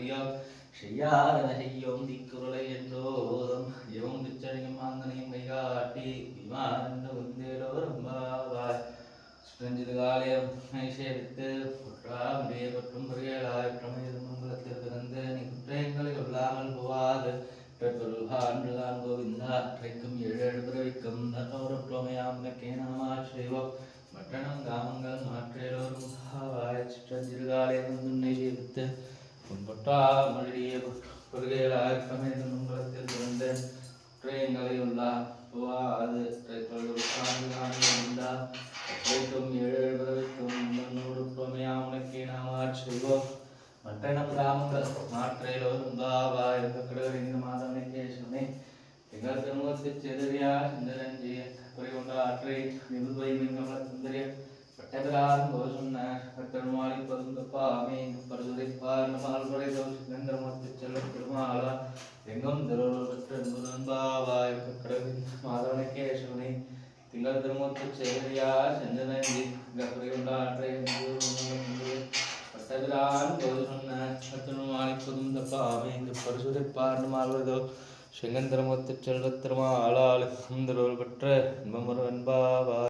முடியும். செய்யாதன செய்யோம் திக்குறளை என்றோதும் எவும் பிச்சனையும் மாந்தனையும் கைகாட்டி விமானந்த குந்தேலோரும் பாவாய் சுற்றஞ்சிது காலியம் சேவித்து குற்றாம் பற்றும் புரியலாய். பிரமேது மங்களத்தில் பிறந்து நீ குற்றங்களை கொள்ளாமல் போவாது. ஆண்டுதான் கோவிந்தா. அற்றைக்கும் ஏழு பிறவிக்கும் தன்னோரு பிரமையாம் கேனமா செய்வோம். மற்றனம் காமங்கள் மாற்றேலோரும் பாவாய் சுற்றஞ்சிறு காலியம் துன்னை சேவித்து പൊൻപൊട്ടാമൊഴിയെ കുറുകയിലായിരത്തി സമയത്ത് മംഗളത്തിൽ കൊണ്ട് ട്രെയിനുകളിലുള്ള അത് ും ഏഴെഴുപതും മുന്നൂറ് പ്രമേയാമണക്കേ നാമാക്ഷോ മട്ടണം രാമങ്ങൾ മാത്രയിലും ബാബായിരുന്നു മാതാവിനെ ശേഷമേ നിങ്ങൾക്ക് വിമർശിച്ചെതിരെയാ ചിന്തനം ചെയ്യാൻ കുറേ ഉണ്ടാട്ടെ നിബുദ്ധ നിങ്ങളെ ചിന്തയാ எங்கும் திருவள்ளுவர் பெற்ற என்பதன் பாவாய் கடற்கரை மாதவனை திங்கள் திருமுகத்து சேரியா செஞ்சனஞ்சி குறைகொண்ட ஆற்றை பட்டபிரான் போது சொன்ன திருமாலிப்பதும் தப்பாமே இங்கு பரிசுரைப்பார் மாறுவதோ செங்கந்திரமுத்து செல்வத்திருமா பெற்ற இன்பமுருவன்